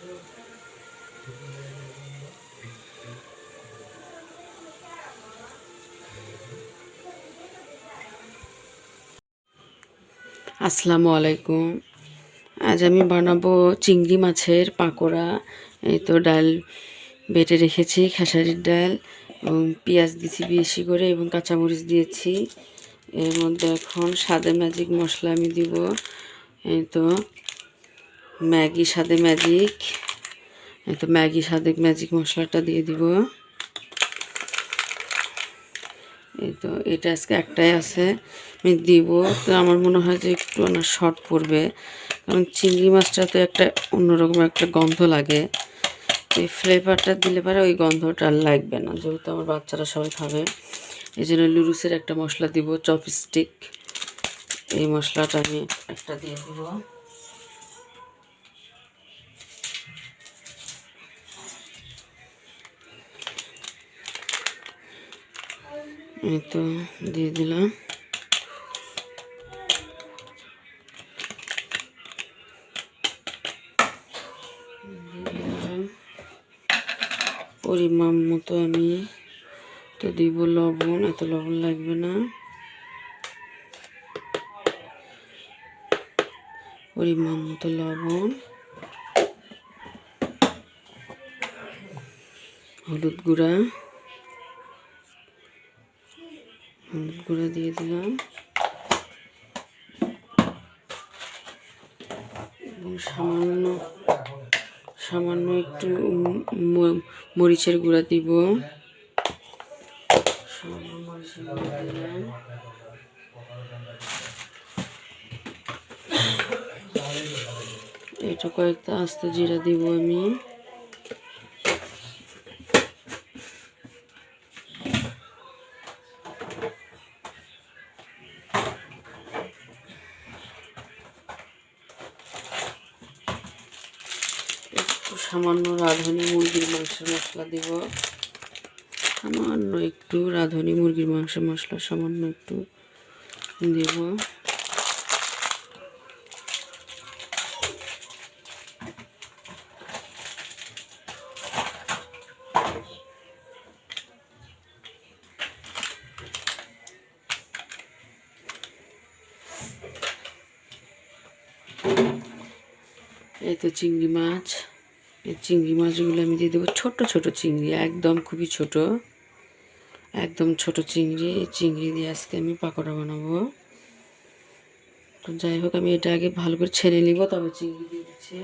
আসসালামু আলাইকুম। আজ আমি বানাবো চিংড়ি মাছের পাকোড়া। এই তো ডাল বেটে রেখেছি, খেসারির ডাল এবং পেঁয়াজ দিয়েছি বেশি করে এবং কাঁচামরিচ দিয়েছি। এর মধ্যে এখন স্বাদে ম্যাজিক মশলা আমি দিব। এই তো ম্যাগি স্বাদে ম্যাজিক। তো ম্যাগি স্বাদে ম্যাজিক মশলাটা দিয়ে দিব। এই তো, এটা আজকে একটাই আছে, আমি দিব। তো আমার মনে হয় যে একটু না শর্ট পড়বে, কারণ চিংড়ি মাছটা তো একটা অন্যরকম একটা গন্ধ লাগে। এই ফ্লেভারটা দিলে পরে ওই গন্ধটা আর লাগবে না, যেহেতু আমার বাচ্চারা সবাই খাবে। এই জন্য লুরুসের একটা মশলা দিব চপস্টিক এই মশলাটা আমি একটা দিয়ে দিব। এই দিয়ে দিলাম। পরিমাণ মতো আমি তো দিব লবণ, এত লবণ লাগবে না। পরিমাণ মতো লবণ। হলুদ গুঁড়া। হলুদ গুঁড়া দিয়ে দিলাম। এবং সামান্য সামান্য একটু মরিচের গুঁড়া দিব। মরিচের গুঁড়া দিলাম। এটা কয়েকটা আস্ত জিরা দিব আমি। একটু সামান্য রাঁধুনি মুরগির মাংসের মশলা দিব। সামান্য একটু রাঁধুনি মুরগির মাংসের মশলা সামান্য একটু দেব। এই তো চিংড়ি মাছ। এই চিংড়ি মাছগুলো আমি দিয়ে দেবো। ছোটো ছোটো চিংড়ি, একদম খুবই ছোট। একদম ছোট চিংড়ি। এই চিংড়ি দিয়ে আজকে আমি পাকোড়া বানাবো। তো যাই হোক, আমি এটা আগে ভালো করে ছেড়ে নিব তবে চিংড়ি দিয়ে দিচ্ছি।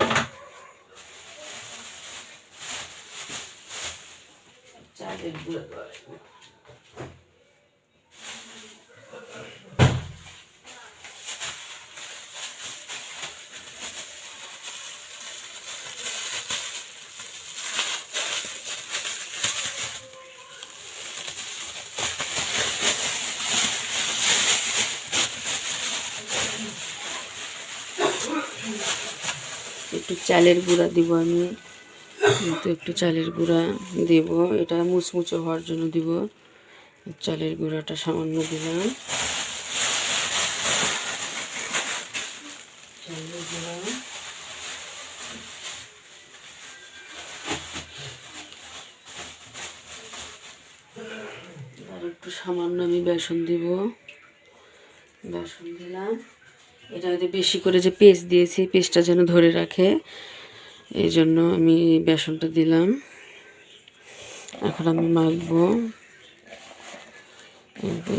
একটু চালের গুঁড়া দিব আমি। তো একটু চালের গুঁড়া দেব, এটা মুচমুচে হওয়ার জন্য দিব। চালের গুঁড়াটা সামান্য দিলাম। চালের গুঁড়া। আর একটু সামান্য আমি বেসন দিব। বেসন দিলাম। এটা যদি বেশি করে যে পেস্ট দিয়েছি, পেস্টটা যেন ধরে রাখে, এই জন্য আমি বেসনটা দিলাম। এখন আমি মাখবো।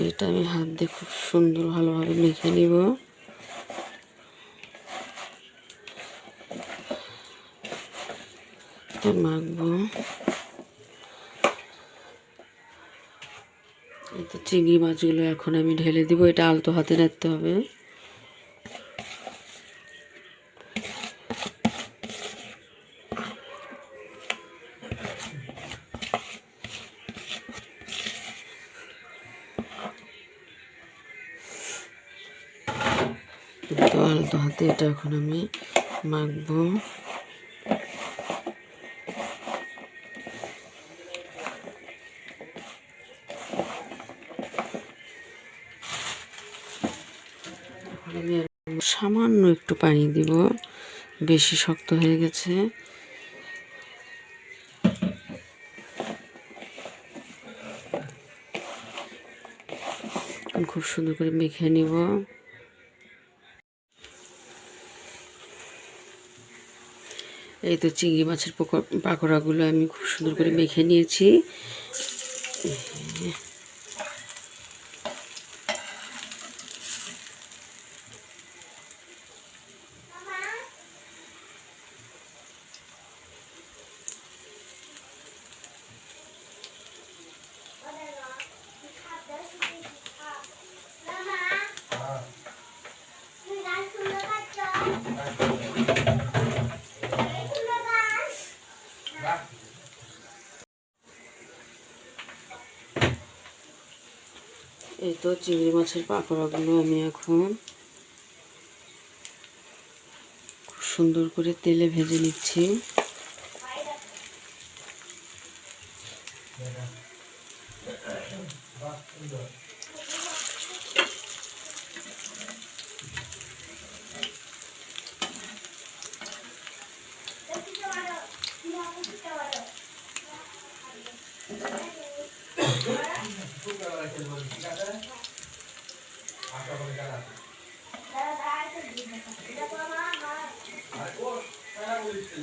এটা আমি হাত দিয়ে খুব সুন্দর ভালোভাবে মেখে নিব। মাখবো। তো চিংড়ি মাছগুলো এখন আমি ঢেলে দিব, এটা আলতো হাতে রাখতে হবে। আলতো হাতে এটা এখন আমি মাখবো। সামান্য একটু পানি দিব, বেশি শক্ত হয়ে গেছে। খুব সুন্দর করে মেখে নিব। এই তো চিংড়ি মাছের পকো- পাকোড়াগুলো আমি খুব সুন্দর করে মেখে নিয়েছি। এই তো চিংড়ি মাছের পাকোড়াগুলো আমি এখন খুব সুন্দর করে তেলে ভেজে নিচ্ছি। আজ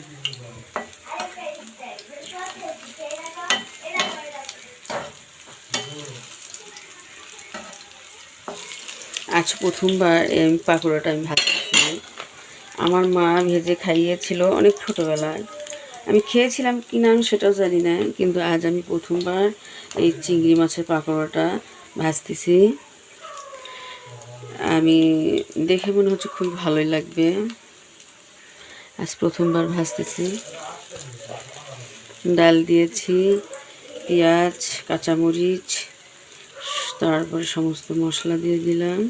প্রথমবার এই পাকোড়াটা আমি ভাজতেছি আমার মা ভেজে খাইয়েছিল অনেক ছোটোবেলায়। আমি খেয়েছিলাম কি নাম সেটাও জানি না, কিন্তু আজ আমি প্রথমবার এই চিংড়ি মাছের পাকোড়াটা ভাজতেছি। আমি দেখে মনে হচ্ছে খুবই ভালোই লাগবে। আজ প্রথমবার ভাজতেছি। ডাল দিয়েছি, পেঁয়াজ, কাঁচামরিচ, তারপরে সমস্ত মশলা দিয়ে দিলাম।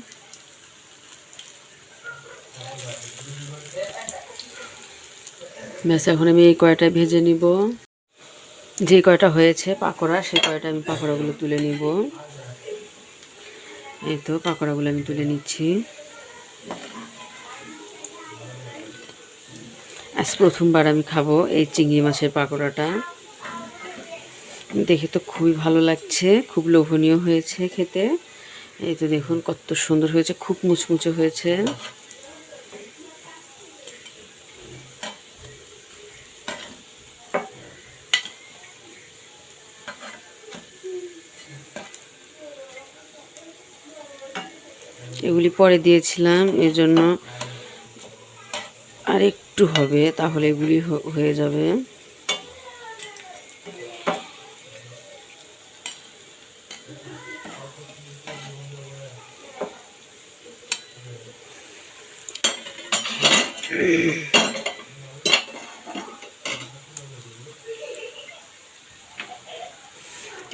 ব্যাস, এখন আমি এই কয়টা ভেজে নিব। যে কয়টা হয়েছে পাকোড়া, সেই কয়টা আমি পাকোড়াগুলো তুলে নিব। এই তো, পাকোড়াগুলো আমি তুলে নিচ্ছি। আজ প্রথমবার আমি খাব এই চিংড়ি মাছের পাকোড়াটা। দেখে তো খুবই ভালো লাগছে, খুব লোভনীয় হয়েছে খেতে। এই তো দেখুন কত সুন্দর হয়েছে, খুব মুচমুচে হয়েছে। এগুলি পরে দিয়েছিলাম এর জন্য আর একটু হবে তাহলে এগুলি হয়ে যাবে।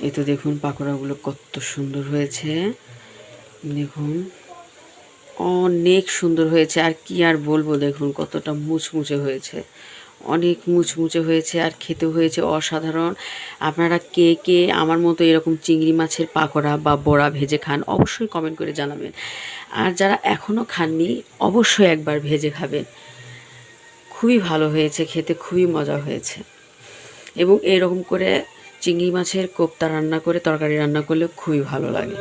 এই তো দেখুন পাকোড়াগুলো কত সুন্দর হয়েছে। দেখুন। অনেক সুন্দর হয়েছে। আর কি আর বলব দেখুন, কতটা মুচমুচে হয়েছে। অনেক মুচমুচে হয়েছে আর খেতে হয়েছে অসাধারণ। আপনারা কে কে আমার মতো এরকম চিংড়ি মাছের পাকোড়া বা বড়া ভেজে খান, অবশ্যই কমেন্ট করে জানাবেন। আর যারা এখনও খাননি, অবশ্যই একবার ভেজে খাবেন। খুবই ভালো হয়েছে, খেতে খুবই মজা হয়েছে। এবং এরকম করে চিংড়ি মাছের কোপ্তা রান্না করে, তরকারি রান্না করলে খুবই ভালো লাগে।